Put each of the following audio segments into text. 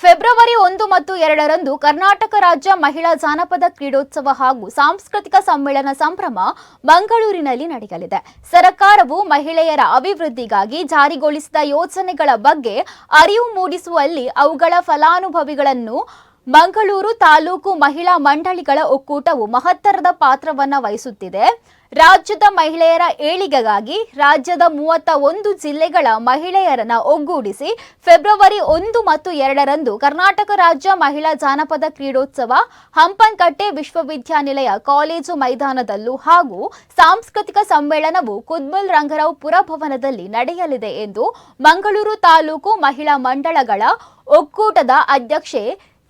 February ಒಂದು ಮತ್ತು ಎರಡರಂದು ಕರ್ನಾಟಕ ರಾಜ್ಯ ಮಹಿಳಾ ಜಾನಪದ ಕ್ರೀಡೋತ್ಸವ ಹಾಗೂ ಸಾಂಸ್ಕೃತಿಕ ಸಮ್ಮೇಳನ ಸಂಭ್ರಮ ಮಂಗಳೂರಿನಲ್ಲಿ ನಡೆಯಲಿದೆ. ಸರ್ಕಾರವು ಮಹಿಳೆಯರ ಅಭಿವೃದ್ಧಿಗಾಗಿ ಜಾರಿಗೊಳಿಸಿದ ಯೋಜನೆಗಳ ಬಗ್ಗೆ ಅರಿವು ಮೂಡಿಸುವಲ್ಲಿ ಅವುಗಳ ಫಲಾನುಭವಿಗಳನ್ನು ಮಂಗಳೂರು ತಾಲೂಕು ಮಹಿಳಾ ಮಂಡಳಿಗಳ ಒಕ್ಕೂಟವು ಮಹತ್ತರದ ಪಾತ್ರವನ್ನ ವಹಿಸುತ್ತಿದೆ. ರಾಜ್ಯದ ಮಹಿಳೆಯರ ಏಳಿಗೆಗಾಗಿ ರಾಜ್ಯದ ಮೂವತ್ತ ಒಂದು ಜಿಲ್ಲೆಗಳ ಮಹಿಳೆಯರನ್ನ ಒಗ್ಗೂಡಿಸಿ ಫೆಬ್ರವರಿ ಒಂದು ಮತ್ತು ಎರಡರಂದು ಕರ್ನಾಟಕ ರಾಜ್ಯ ಮಹಿಳಾ ಜಾನಪದ ಕ್ರೀಡೋತ್ಸವ, ಹಂಪನಕಟ್ಟೆ ವಿಶ್ವವಿದ್ಯಾನಿಲಯ ಕಾಲೇಜು ಮೈದಾನದಲ್ಲೂ ಹಾಗೂ ಸಾಂಸ್ಕೃತಿಕ ಸಮ್ಮೇಳನವು ಕುದ್ಬಲ್ ರಂಗರಾವ್ ಪುರಭವನದಲ್ಲಿ ನಡೆಯಲಿದೆ ಎಂದು ಮಂಗಳೂರು ತಾಲೂಕು ಮಹಿಳಾ ಮಂಡಳಗಳ ಒಕ್ಕೂಟದ ಅಧ್ಯಕ್ಷೆ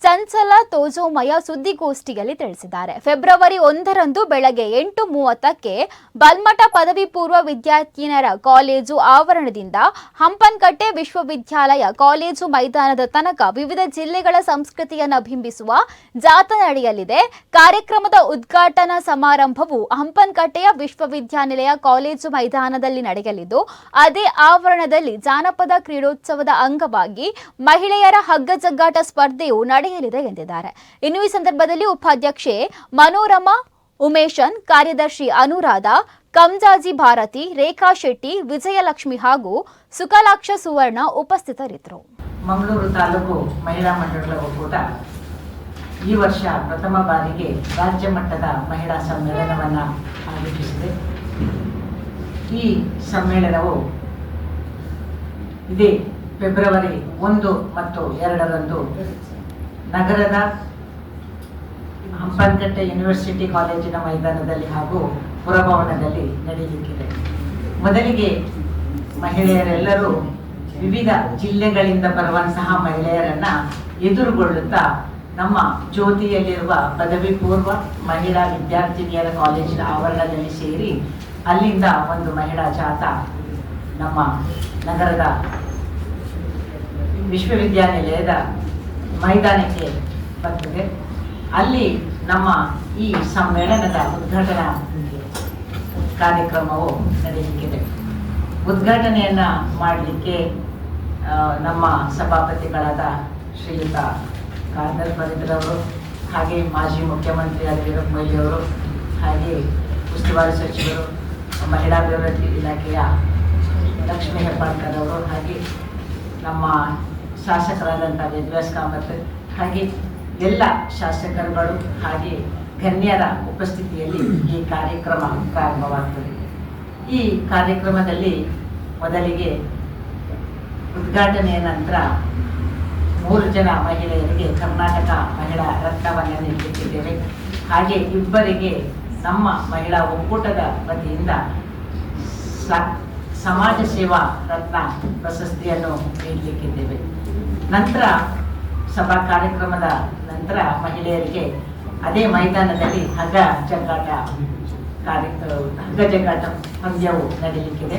ಚಂಚಲ, ತೋಜೋಮಯ ಸುದ್ದಿಗೋಷ್ಠಿಯಲ್ಲಿ ತಿಳಿಸಿದ್ದಾರೆ. ಫೆಬ್ರವರಿ ಒಂದರಂದು ಬೆಳಗ್ಗೆ ಎಂಟು ಮೂವತ್ತಕ್ಕೆ ಬಲ್ಮಠ ಪದವಿ ಪೂರ್ವ ವಿದ್ಯಾರ್ಥಿನಿಯರ ಕಾಲೇಜು ಆವರಣದಿಂದ ಹಂಪನಕಟ್ಟೆ ವಿಶ್ವವಿದ್ಯಾಲಯ ಕಾಲೇಜು ಮೈದಾನದ ತನಕ ವಿವಿಧ ಜಿಲ್ಲೆಗಳ ಸಂಸ್ಕೃತಿಯನ್ನು ಬಿಂಬಿಸುವ ಜಾಥಾ ನಡೆಯಲಿದೆ. ಕಾರ್ಯಕ್ರಮದ ಉದ್ಘಾಟನಾ ಸಮಾರಂಭವು ಹಂಪನಕಟ್ಟೆಯ ವಿಶ್ವವಿದ್ಯಾನಿಲಯ ಕಾಲೇಜು ಮೈದಾನದಲ್ಲಿ ನಡೆಯಲಿದ್ದು, ಅದೇ ಆವರಣದಲ್ಲಿ ಜಾನಪದ ಕ್ರೀಡೋತ್ಸವದ ಅಂಗವಾಗಿ ಮಹಿಳೆಯರ ಹಗ್ಗಜಗ್ಗಾಟ ಸ್ಪರ್ಧೆಯು ನಡೆಯಲಿದೆ ಎಂದಿದ್ದಾರೆ. ಇನ್ನು ಈ ಸಂದರ್ಭದಲ್ಲಿ ಉಪಾಧ್ಯಕ್ಷೆ ಮನೋರಮಾ, ಉಮೇಶನ್, ಕಾರ್ಯದರ್ಶಿ ಅನುರಾಧ, ಕಂಜಾಜಿ ಭಾರತಿ, ರೇಖಾ ಶೆಟ್ಟಿ, ವಿಜಯಲಕ್ಷ್ಮಿ ಹಾಗೂ ಸುಕಲಾಕ್ಷ ಸುವರ್ಣ ಉಪಸ್ಥಿತರಿದ್ದರು. ಮಂಗಳೂರು ತಾಲೂಕು ಮಹಿಳಾ ಮಂಡಳಗಳ ಒಕ್ಕೂಟ ಈ ವರ್ಷ ಪ್ರಥಮ ಬಾರಿಗೆ ರಾಜ್ಯ ಮಟ್ಟದ ಮಹಿಳಾ ಸಮ್ಮೇಳನವನ್ನು ಆಯೋಜಿಸಿದೆ. ಈ ಸಮ್ಮೇಳನವು ಇದೇ ಫೆಬ್ರವರಿ ಒಂದು ಮತ್ತು ಎರಡರಂದು ನಗರದ ಹಂಪನಕಟ್ಟೆ ಯೂನಿವರ್ಸಿಟಿ ಕಾಲೇಜಿನ ಮೈದಾನದಲ್ಲಿ ಹಾಗೂ ಪುರಭವನದಲ್ಲಿ ನಡೆಯುತ್ತಿದೆ. ಮೊದಲಿಗೆ ಮಹಿಳೆಯರೆಲ್ಲರೂ ವಿವಿಧ ಜಿಲ್ಲೆಗಳಿಂದ ಬರುವಂತಹ ಮಹಿಳೆಯರನ್ನ ಎದುರುಗೊಳ್ಳುತ್ತಾ ನಮ್ಮ ಜ್ಯೋತಿಯಲ್ಲಿರುವ ಪದವಿ ಪೂರ್ವ ಮಹಿಳಾ ವಿದ್ಯಾರ್ಥಿನಿಯರ ಕಾಲೇಜಿನ ಆವರಣದಲ್ಲಿ ಸೇರಿ ಅಲ್ಲಿಂದ ಒಂದು ಮಹಿಳಾ ಜಾಥಾ ನಮ್ಮ ನಗರದ ವಿಶ್ವವಿದ್ಯಾನಿಲಯದ ಮೈದಾನಕ್ಕೆ ಬರ್ತದೆ ಅಲ್ಲಿ ನಮ್ಮ ಈ ಸಮ್ಮೇಳನದ ಉದ್ಘಾಟನಾ ಕಾರ್ಯಕ್ರಮವು ನಡೆಯಲಿಕ್ಕಿದೆ. ಉದ್ಘಾಟನೆಯನ್ನು ಮಾಡಲಿಕ್ಕೆ ನಮ್ಮ ಸಭಾಪತಿಗಳಾದ ಶ್ರೀಯುತ ಕಾರ್ನಲ್ ಫರೀದ್ರವರು ಹಾಗೆ ಮಾಜಿ ಮುಖ್ಯಮಂತ್ರಿಯಾದ ವೀರಪ್ಪ ಮೊಯ್ಲಿಯವರು ಹಾಗೆ ಉಸ್ತುವಾರಿ ಸಚಿವರು ಮಹಿಳಾಭಿವೃದ್ಧಿ ಇಲಾಖೆಯ ಲಕ್ಷ್ಮೀ ಹೆಬ್ಬಾಳ್ಕರ್ ಅವರು, ಹಾಗೆ ನಮ್ಮ ಶಾಸಕರಾದಂಥ ವೇದವ್ಯಾಸ್ ಕಾಮತ್, ಹಾಗೆ ಎಲ್ಲ ಶಾಸಕರುಗಳು ಹಾಗೆ ಗಣ್ಯರ ಉಪಸ್ಥಿತಿಯಲ್ಲಿ ಈ ಕಾರ್ಯಕ್ರಮ ಪ್ರಾರಂಭವಾಗ್ತದೆ. ಈ ಕಾರ್ಯಕ್ರಮದಲ್ಲಿ ಮೊದಲಿಗೆ ಉದ್ಘಾಟನೆಯ ನಂತರ ಮೂರು ಜನ ಮಹಿಳೆಯರಿಗೆ ಕರ್ನಾಟಕ ಮಹಿಳಾ ರತ್ನವನ್ನು ನೀಡುತ್ತಿದ್ದೇವೆ. ಹಾಗೆ ಇಬ್ಬರಿಗೆ ನಮ್ಮ ಮಹಿಳಾ ಒಕ್ಕೂಟದ ವತಿಯಿಂದ ಸಮಾಜ ಸೇವಾ ರತ್ನ ಪ್ರಶಸ್ತಿಯನ್ನು ನೀಡಲಿಕ್ಕಿದ್ದೇವೆ. ನಂತರ ಸಭಾ ಕಾರ್ಯಕ್ರಮದ ನಂತರ ಮಹಿಳೆಯರಿಗೆ ಅದೇ ಮೈದಾನದಲ್ಲಿ ಹಗ್ಗ ಜಗ್ಗಾಟ ಕಾರ್ಯ ಹಗ್ಗ ಜಗ್ಗಾಟ ಪಂದ್ಯವು ನಡೆಯಲಿಕ್ಕಿದೆ